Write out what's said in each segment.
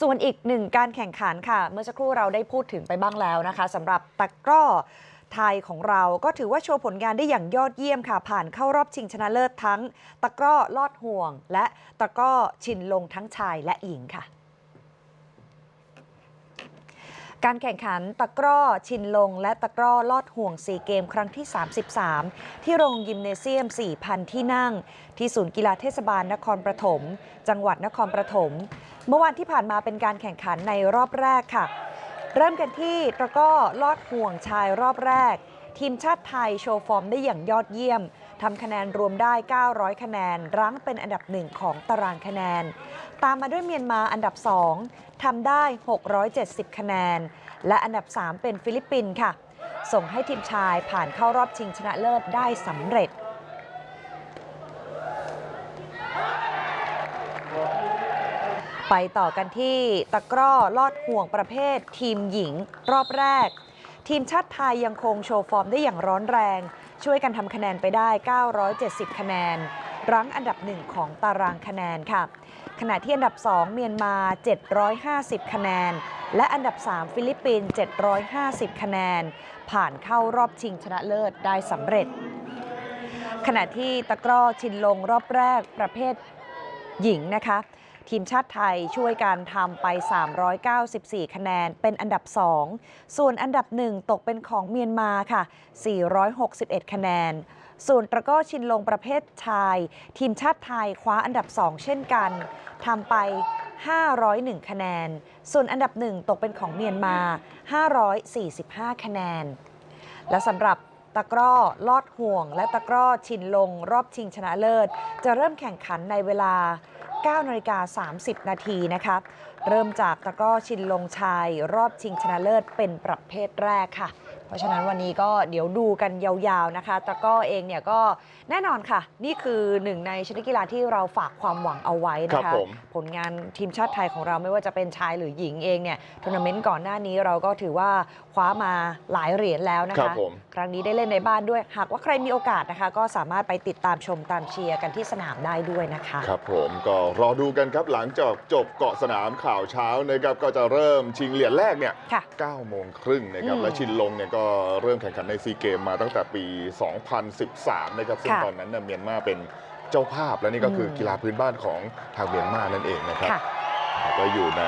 ส่วนอีกหนึ่งการแข่งขันค่ะ เมื่อสักครู่เราได้พูดถึงไปบ้างแล้วนะคะสำหรับตะกร้อไทยของเราก็ถือว่าโชว์ผลงานได้อย่างยอดเยี่ยมค่ะ ผ่านเข้ารอบชิงชนะเลิศทั้ง ตะกร้อลอดห่วง และตะกร้อชินลงทั้งชายและหญิงค่ะ การแข่งขันตะกร้อชินลง และตะกร้อลอดห่วงซีเกมครั้งที่ 33 ที่โรงยิมเนเซียม 4,000 ที่นั่ง ที่ศูนย์กีฬาเทศบาลนครปฐมจังหวัดนครปฐมเมื่อวานที่ผ่านมาเป็นการแข่งขันในรอบแรกค่ะ เริ่มกันที่ตะกร้อลอดห่วงชายรอบแรก ทีมชาติไทยโชว์ฟอร์มได้อย่างยอดเยี่ยม ทำคะแนนรวมได้ 900 คะแนน รั้งเป็นอันดับหนึ่งของตารางคะแนน ตามมาด้วยเมียนมาอันดับ 2ทำได้ 670 คะแนน และอันดับ 3 เป็นฟิลิปปินส์ค่ะ ส่งให้ทีมชายผ่านเข้ารอบชิงชนะเลิศได้สำเร็จไปต่อกันที่ตะกร้อลอดห่วงประเภท ทีมหญิง รอบแรก ทีมชาติไทยยังคงโชว์ฟอร์มได้อย่างร้อนแรง ช่วยกันทำคะแนนไปได้ 970 คะแนน รั้งอันดับหนึ่งของตารางคะแนนค่ะ ขณะที่อันดับ 2 เมียนมา 750 คะแนน และอันดับ 3 ฟิลิปปินส์ 750 คะแนน ผ่านเข้ารอบชิงชนะเลิศได้สำเร็จ ขณะที่ตะกร้อชินลงรอบแรกประเภทหญิงนะคะ ทีมชาติไทยช่วยการทำไป 394 คะแนนเป็นอันดับ 2 ส่วนอันดับ 1 ตกเป็นของเมียนมาค่ะ 461 คะแนน ส่วนตะก้อชินลงประเภทชาย ทีมชาติไทยคว้าอันดับ 2 เช่นกันทำไป 501 คะแนน ส่วนอันดับ 1 ตกเป็นของเมียนมา 545 คะแนน และสำหรับตะกร้อ ลอดห่วง และตะกร้อชินลง รอบชิงชนะเลิศ จะเริ่มแข่งขันในเวลา 9นาฬิกา30 นาทีนะคะเริ่มจากตะกร้อชินลงชายรอบชิงชนะเลิศเป็นประเภทแรกค่ะ เพราะฉะนั้นวันนี้ก็เดี๋ยวดูกันยาวๆนะคะตะกร้อเองเนี่ยก็แน่นอนค่ะ นี่คือหนึ่งในชนิดกีฬาที่เราฝากความหวังเอาไว้นะครัคะ บผม ผลงานทีมชาติไทยของเราไม่ว่าจะเป็นชายหรือหญิงเองเนี่ยทัวร์นาเมนต์ก่อนหน้านี้เราก็ถือว่าคว้ามาหลายเหรียญแล้วนะครัคะ บผม ครั้งนี้ได้เล่นในบ้านด้วย หากว่าใครมีโอกาสนะคะ ก็สามารถไปติดตามชมตามเชียร์กันที่สนามได้ด้วยนะคะ ครับผมก็รอดูกันครับหลังจากจบเกาะสนามข่าวเช้านะครับก็จะเริ่มชิงเหรียญแรกเนี่ยค่ะ 9โมงครึ่งนะครับอืม และชินลงเนี่ยก็เริ่มแข่งขันในซีเกมมาตั้งแต่ปี 2013 นะครับ ซึ่งค่ะตอนนั้นเนี่ยเมียนมาเป็นเจ้าภาพและนี่ก็คืออมกีฬาพื้นบ้านของทางเมียนมานั่นเองนะครับค่ะก็อยู่ใน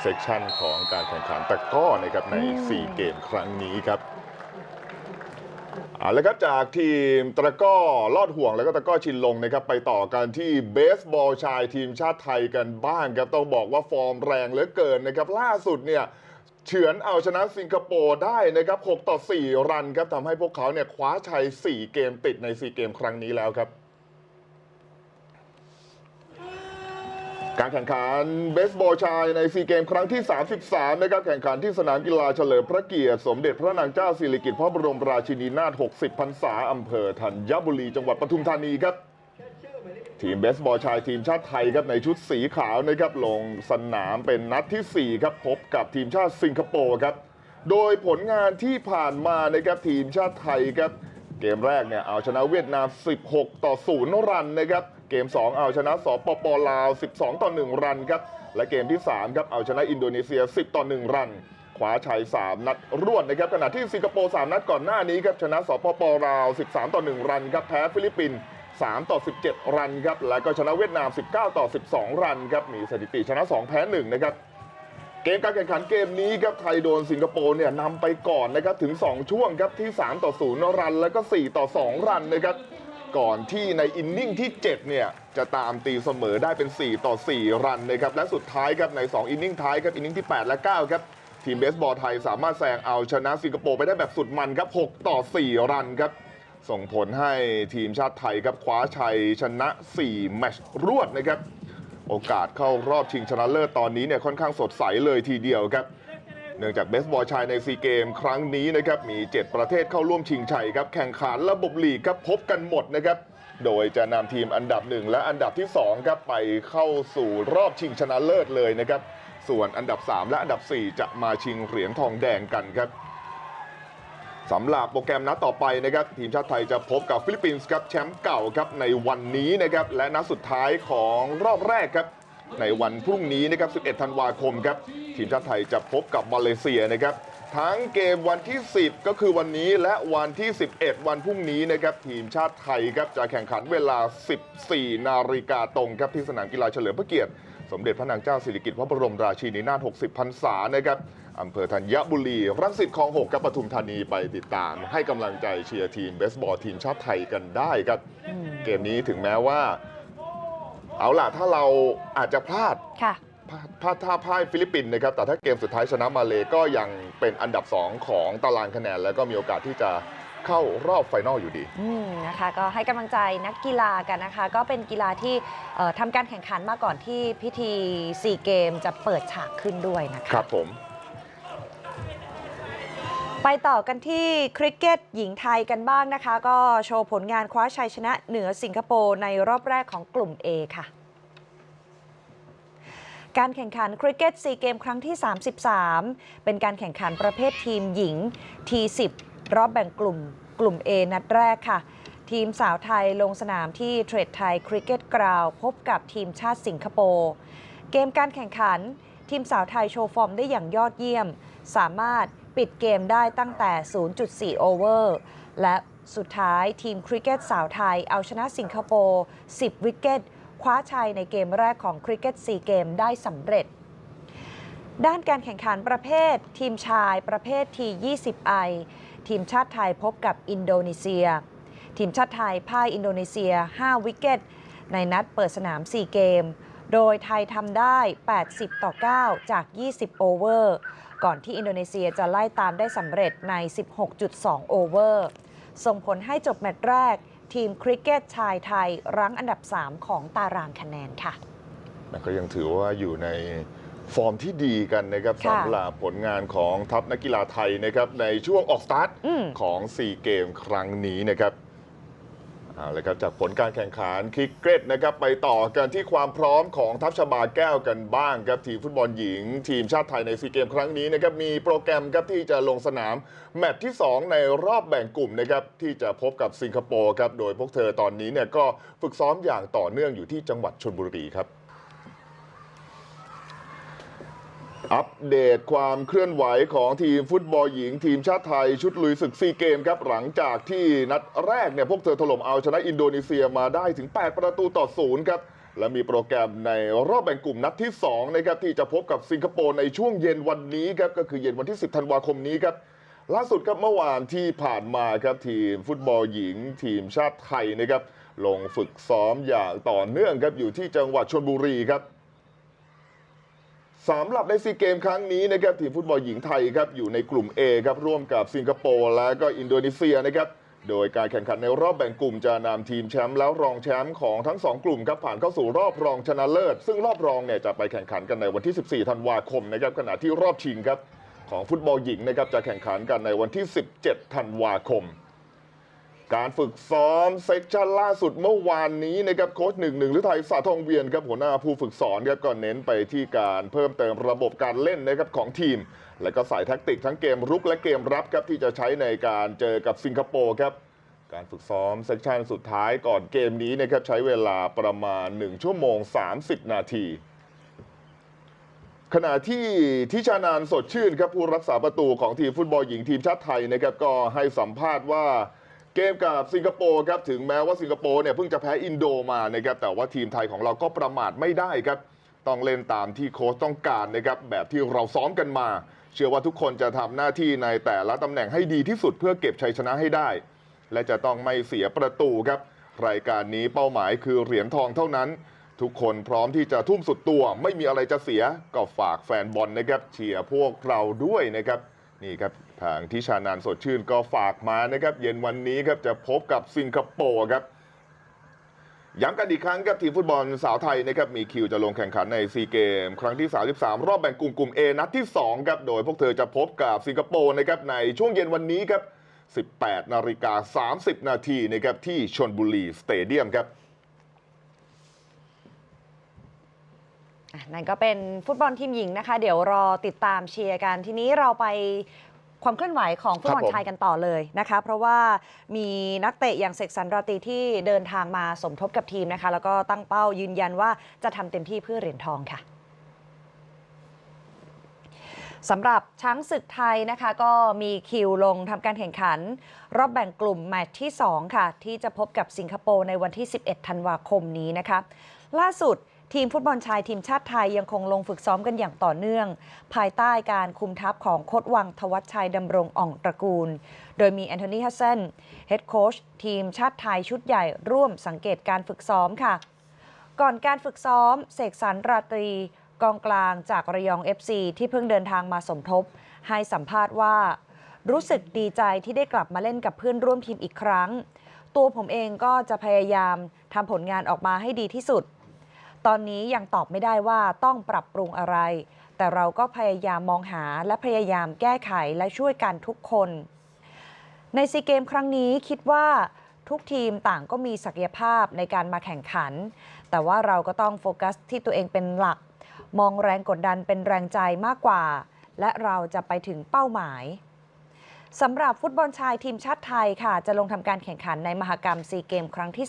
เซกชันของการแข่งขันตะกร้อนะครับในอืมซีเกมครั้งนี้ครับเอาละครับจากทีมตะกร้อลอดห่วงแล้วก็ตะกร้อชินลงนะครับไปต่อกันที่เบสบอลชายทีมชาติไทยกันบ้างครับต้องบอกว่าฟอร์มแรงเหลือเกินนะครับล่าสุดเนี่ย เฉือนเอาชนะสิงคโปร์ได้นะครับ 6 ต่อ 4 รันครับทำให้พวกเขาเนี่ยคว้าชัย 4 เกมติดใน 4 เกมครั้งนี้แล้วครับ การแข่งขันเบสบอลชายในซีเกมครั้งที่ 33 นะครับ แข่งขันที่สนามกีฬาเฉลิมพระเกียรติ สมเด็จพระนางเจ้าสิริกิติ์พระบรมราชินีนาถ 60 พรรษาอำเภอธัญบุรี จังหวัดปทุมธานีครับ ทีมเบสบอลชายทีมชาติไทยครับในชุดสีขาวนะครับลงสนามเป็นนัดทีสี่ 4 ครับพบกับทีมชาติสิงคโปร์ครับโดยผลงานที่ผ่านมานะครับทีมชาติไทยครับเกมแรกเนี่ยเอาชนะเวียดนาม 16 ต่อ 0 รันนะครับเกม 2 เอาชนะสปปลาว 12 ต่อ 1 รันครับและเกมที่3ครับเอาชนะอินโดนีเซีย 10 ต่อ 1 รันคว้าชัย 3 นัดรวดนะครับขณะที่สิงคโปร์ 3 นัดก่อนหน้านี้ครับชนะสปปลาว 13 ต่อ 1 รันครับแพ้ฟิลิปปินส์ 3 ต่อ 17 รันครับ และก็ชนะเวียดนาม 19 ต่อ 12 รันครับ มีสถิติชนะ 2 แพ้ 1 นะครับ เกมการแข่งขันเกมนี้ครับไทยโดนสิงคโปร์เนี่ยนำไปก่อนนะครับถึง 2 ช่วงครับที่ 3 ต่อ 0 รัน แล้วก็ 4 ต่อ 2 รันนะครับก่อนที่ในอินนิ่งที่ 7 เนี่ย จะตามตีเสมอได้เป็น 4 ต่อ 4 รันนะครับ และสุดท้ายครับใน 2 อินนิ่งท้ายครับ อินนิ่งที่ 8 และ 9 ครับ ทีมเบสบอลไทยสามารถแซงเอาชนะสิงคโปร์ไปได้แบบสุดมันครับ 6 ต่อ 4 รันครับ ส่งผลให้ทีมชาติไทยครับคว้าชัยชนะ 4 แมตช์รวดนะครับ โอกาสเข้ารอบชิงชนะเลิศตอนนี้เนี่ยค่อนข้างสดใสเลยทีเดียวครับเนื่องจากเบสบอลชายในซีเกม ครั้งนี้นะครับมี 7 ประเทศเข้าร่วมชิงชัยครับแข่งขันระบบลีกครับพบกันหมดนะครับโดยจะนำทีมอันดับ 1 และอันดับที่2ครับไปเข้าสู่รอบชิงชนะเลิศเลยนะครับส่วนอันดับ 3 และอันดับ 4 จะมาชิงเหรียญทองแดงกันครับ สำหรับโปรแกรมนัดต่อไปนะครับทีมชาติไทยจะพบกับฟิลิปปินส์ครับแชมป์เก่าครับในวันนี้นะครับและนัดสุดท้ายของรอบแรกครับในวันพรุ่งนี้นะครับ 11 ธันวาคมครับทีมชาติไทยจะพบกับมาเลเซียนะครับทั้งเกมวันที่ 10 ก็คือวันนี้และวันที่ 11 วันพรุ่งนี้นะครับทีมชาติไทยครับจะแข่งขันเวลา 14 นาฬิกาตรงครับที่สนามกีฬาเฉลิมพระเกียรติ สมเด็จพระนางเจ้าสิริกิติ์พระบรมราชินีนาถ 60 พรรษานะครับ อำเภอธัญบุรีรังสิตคลอง6กับปทุมธานีไปติดตาม ให้กำลังใจเชียร์ทีมเบสบอลทีมชาติไทยกันได้ครับเกมนี้ถึงแม้ว่า เอาล่ะถ้าเราอาจจะพลาดค่ะพลาดพลาดท่าพ่ายฟิลิปปินส์นะครับ แต่ถ้าเกมสุดท้ายชนะมาเลก็ยังเป็นอันดับ 2 ของตารางคะแนน แล้วก็มีโอกาสที่จะเข้ารอบไฟนอลอยู่ดีอืมนะคะก็ให้กำลังใจนักกีฬากันนะคะ ก็เป็นกีฬาที่เอ่อทำการแข่งขันมาก่อนที่พิธีซีเกมจะเปิดฉากขึ้นด้วยนะคะครับผม ไปต่อกันที่คริกเก็ตหญิงไทยกันบ้างนะคะ ก็โชว์ผลงานคว้าชัยชนะเหนือสิงคโปร์ในรอบแรกของกลุ่ม A ค่ะการแข่งขันคริกเก็ตซีเกมครั้งที่ 33 เป็นการแข่งขันประเภททีมหญิง T10 รอบแบ่งกลุ่มกลุ่ม A นัดแรกค่ะ ทีมสาวไทยลงสนามที่เทรดไทยคริกเก็ตกราวพบกับทีมชาติสิงคโปร์เกมการแข่งขัน ทีมสาวไทยโชว์ฟอร์มได้อย่างยอดเยี่ยม สามารถ ปิดเกมได้ตั้งแต่ 0.4 โอเวอร์ และสุดท้ายทีมคริกเก็ตสาวไทย เอาชนะสิงคโปร์ 10 วิกเก็ต คว้าชัยในเกมแรกของคริกเก็ตซีเกมได้สำเร็จ ด้านการแข่งขันประเภท ทีมชายประเภทที 20I ทีมชาติไทยพบกับอินโดนีเซีย ทีมชาติไทยพ่ายอินโดนีเซีย 5 วิกเก็ต ในนัดเปิดสนาม 4 เกม โดยไทยทำได้ 80 ต่อ 9 จาก 20 โอเวอร์ ก่อนที่อินโดนีเซียจะไล่ตามได้สำเร็จใน 16.2 โอเวอร์ ส่งผลให้จบแมตช์แรก ทีมคริกเก็ตชายไทย รั้งอันดับ 3 ของตารางคะแนนค่ะแต่ก็ยังถือว่าอยู่ในฟอร์มที่ดีกันนะครับค่ะสำหรับผลงานของทัพนักกีฬาไทยนะครับในช่วงออกสตาร์ทอืมของ 4 เกมครั้งนี้นะครับ เอาละครับจากผลการแข่งขันคริกเก็ตนะครับไปต่อกันที่ความพร้อมของทัพชบาแก้วกันบ้างครับทีมฟุตบอลหญิง ทีมชาติไทยในซีเกมครั้งนี้นะครับมีโปรแกรมครับที่จะลงสนามแมตช์ที่ 2 ในรอบแบ่งกลุ่มนะครับที่จะพบกับสิงคโปร์ครับโดยพวกเธอตอนนี้เนี่ยก็ฝึกซ้อมอย่างต่อเนื่องอยู่ที่จังหวัดชลบุรีครับ อัปเดตความเคลื่อนไหวของทีมฟุตบอลหญิง ทีมชาติไทยชุดลุยศึกซีเกมครับ หลังจากที่นัดแรกเนี่ยพวกเธอถล่มเอาชนะอินโดนีเซียมาได้ถึง 8 ประตูต่อศูนย์ครับ และมีโปรแกรมในรอบแบ่งกลุ่มนัดที่2นะครับที่จะพบกับสิงคโปร์ในช่วงเย็นวันนี้ครับก็คือเย็นวันที่ 10 ธันวาคมนี้ครับล่าสุดครับเมื่อวานที่ผ่านมาครับทีมฟุตบอลหญิง ทีมชาติไทยนะครับลงฝึกซ้อมอย่างต่อเนื่องครับอยู่ที่จังหวัดชลบุรีครับ สำหรับในซีเกมครั้งนี้นะครับทีมฟุตบอลหญิงไทยครับอยู่ในกลุ่ม A ครับร่วมกับสิงคโปร์และก็อินโดนีเซียนะครับโดยการแข่งขันในรอบแบ่งกลุ่มจะนำทีมแชมป์แล้วรองแชมป์ของทั้ง 2 กลุ่มครับผ่านเข้าสู่รอบรองชนะเลิศ ซึ่งรอบรองเนี่ยจะไปแข่งขันกันในวันที่ 14 ธันวาคมนะครับขณะที่รอบชิงครับของฟุตบอลหญิงนะครับจะแข่งขันกันในวันที่ 17 ธันวาคม การฝึกซ้อมเซกชันล่าสุดเมื่อวานนี้นะครับโค้ชหนึ่งหนึ่งหรือไทยสาทองเวียนครับหัวหน้าผู้ฝึกสอนครับก็เน้นไปที่การเพิ่มเติมระบบการเล่นนะครับของทีม และก็สายแท็กติกทั้งเกมรุกและเกมรับครับที่จะใช้ในการเจอกับสิงคโปร์ครับการฝึกซ้อมเซกชันสุดท้ายก่อนเกมนี้นะครับใช้เวลาประมาณ 1 ชั่วโมง 30 นาทีขณะที่ทิชานานสดชื่นครับผู้รักษาประตูของทีมฟุตบอลหญิงทีมชาติไทยนะครับก็ให้สัมภาษณ์ว่า เกมกับสิงคโปร์ครับถึงแม้ว่าสิงคโปร์เนี่ยเพิ่งจะแพ้อินโดมานะครับแต่ว่าทีมไทยของเราก็ประมาทไม่ได้ครับ ต้องเล่นตามที่โค้ชต้องการนะครับแบบที่เราซ้อมกันมา เชื่อว่าทุกคนจะทำหน้าที่ในแต่ละตำแหน่งให้ดีที่สุดเพื่อเก็บชัยชนะให้ได้ และจะต้องไม่เสียประตูครับ รายการนี้เป้าหมายคือเหรียญทองเท่านั้น ทุกคนพร้อมที่จะทุ่มสุดตัว ไม่มีอะไรจะเสียก็ฝากแฟนบอลนะครับเชียร์พวกเราด้วยนะครับนี่ครับ ทางทิชานานสดชื่นก็ฝากมานะครับเย็นวันนี้ครับจะพบกับสิงคโปร์ครับย้ำกันอีกครั้งครับทีมฟุตบอลสาวไทยนะครับมีคิวจะลงแข่งขันในซีเกม ครั้งที่ 33 รอบแบ่งกลุ่มกลุ่ม A นัดที่ 2 ครับ โดยพวกเธอจะพบกับสิงคโปร์นะครับในช่วงเย็นวันนี้ครับ 18 นาฬิกา 30 นาทีนะครับที่ชนบุรีสเตเดียมครับนั่นก็เป็นฟุตบอลทีมหญิงนะคะ เดี๋ยวรอติดตามเชียร์กันทีนี้เราไป ความเคลื่อนไหวของฟุตบอลครับผมชายกันต่อเลยนะคะ เพราะว่ามีนักเตะอย่างเสกสรรราตรีที่เดินทางมาสมทบกับทีมนะคะ แล้วก็ตั้งเป้ายืนยันว่าจะทำเต็มที่เพื่อเหรียญทองค่ะสำหรับช้างศึกไทยนะคะ ก็มีคิวลงทำการแข่งขัน รอบแบ่งกลุ่มแมตช์ที่ 2 ค่ะ ที่จะพบกับสิงคโปร์ในวันที่ 11 ธันวาคมนี้นะคะ ล่าสุด ทีมฟุตบอลชายทีมชาติไทยยังคงลงฝึกซ้อมกันอย่างต่อเนื่อง ภายใต้การคุมทัพของโค้ชวังทวัชชัยดำรงอ่องตระกูล โดยมีแอนโทนีฮัสเซนเฮดโค้ชทีมชาติไทยชุดใหญ่ร่วมสังเกตการฝึกซ้อมค่ะ ก่อนการฝึกซ้อม เสกสรรราตรี กองกลางจากระยอง FC ที่เพิ่งเดินทางมาสมทบ ให้สัมภาษณ์ว่า รู้สึกดีใจที่ได้กลับมาเล่นกับเพื่อนร่วมทีมอีกครั้ง ตัวผมเองก็จะพยายามทำผลงานออกมาให้ดีที่สุด ตอนนี้ยังตอบไม่ได้ว่าต้องปรับปรุงอะไร แต่เราก็พยายามมองหาและพยายามแก้ไขและช่วยกันทุกคน ในซีเกมครั้งนี้คิดว่าทุกทีมต่างก็มีศักยภาพในการมาแข่งขัน แต่ว่าเราก็ต้องโฟกัสที่ตัวเองเป็นหลัก มองแรงกดดันเป็นแรงใจมากกว่า และเราจะไปถึงเป้าหมาย สำหรับฟุตบอลชายทีมชาติไทยค่ะ จะลงทำการแข่งขันในมหกรรมซีเกมครั้งที่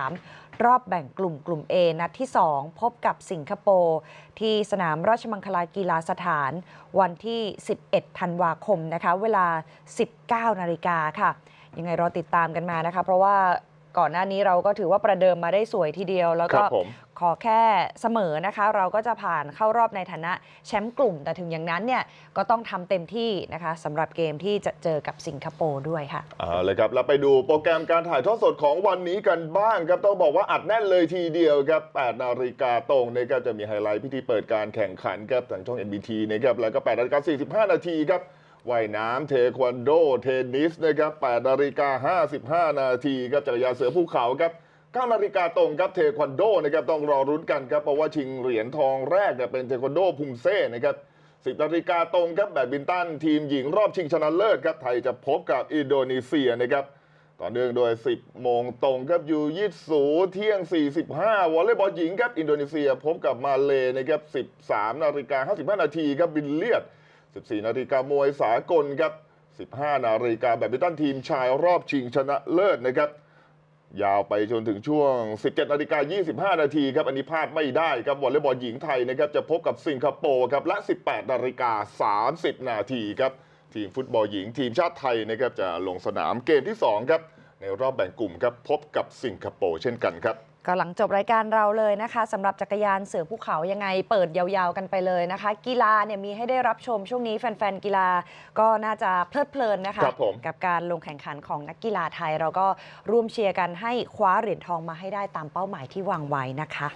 33 รอบแบ่งกลุ่มกลุ่ม A นัดที่ 2 พบกับสิงคโปร์ ที่สนามราชมังคลากีฬาสถาน วันที่ 11 ธันวาคมนะคะ เวลา 19 นาฬิกาค่ะ ยังไงรอติดตามกันมานะคะ เพราะว่าก่อนหน้านี้เราก็ถือว่าประเดิมมาได้สวยทีเดียว แล้วก็ ขอแค่เสมอนะคะ เราก็จะผ่านเข้ารอบในฐานะแชมป์กลุ่ม แต่ถึงอย่างนั้นเนี่ยก็ต้องทำเต็มที่นะคะสำหรับเกมที่จะเจอกับสิงคโปร์ด้วยค่ะเอาเลยครับเราไปดูโปรแกรมการถ่ายทอดสดของวันนี้กันบ้างครับต้องบอกว่าอัดแน่นเลยทีเดียวครับ8นาฬิกาตรงนะครับจะมีไฮไลท์พิธีเปิดการแข่งขันครับทางช่อง NBT นะครับแล้วก็8นาฬิกา45 นาทีครับว่ายน้ำเทควันโด เทนนิสนะครับ8นาฬิกา55 นาทีครับจักรยานเสือภูเขาครับ 9นาฬิกาตรงครับเทควันโดนะครับต้องรอรุ้นกันครับเพราะว่าชิงเหรียญทองแรกเนี่ยเป็นเทควันโดพุมเซ่นะครับ10นาฬิกาตรงครับแบดมินตันทีมหญิงรอบชิงชนะเลิศครับไทยจะพบกับอินโดนีเซียนะครับต่อเนื่องโดย 10 โมงตรงครับยูยิสูเที่ยง 45 วอลเลย์บอลหญิงครับอินโดนีเซียพบกับมาเลนะครับ 13 นาฬิกา 55 นาทีครับบิลเลียด 14 นาฬิกามวยสากลครับ 15 นาฬิกาแบดมินตันทีมชายรอบชิงชนะเลิศนะครับ ยาวไปจนถึงช่วง 17นาฬิกา25 นาทีครับ อันนี้พลาดไม่ได้ครับวอลเลย์บอลหญิงไทยนะครับจะพบกับสิงคโปร์ครับและ 18นาฬิกา30 นาทีครับ ทีมฟุตบอลหญิงทีมชาติไทยนะครับจะลงสนามเกมที่ 2 ครับ ในรอบแบ่งกลุ่มครับพบกับสิงคโปร์เช่นกันครับ ก็หลังจบรายการเราเลยนะคะสำหรับจักรยานเสือภูเขายังไงเปิดยาวๆกันไปเลยนะคะ กีฬาเนี่ยมีให้ได้รับชมช่วงนี้แฟนๆกีฬาก็น่าจะเพลิดเพลินนะคะ ครับผม กับการลงแข่งขันของนักกีฬาไทย เราก็ร่วมเชียร์กันให้คว้าเหรียญทองมาให้ได้ตามเป้าหมายที่วางไว้นะคะ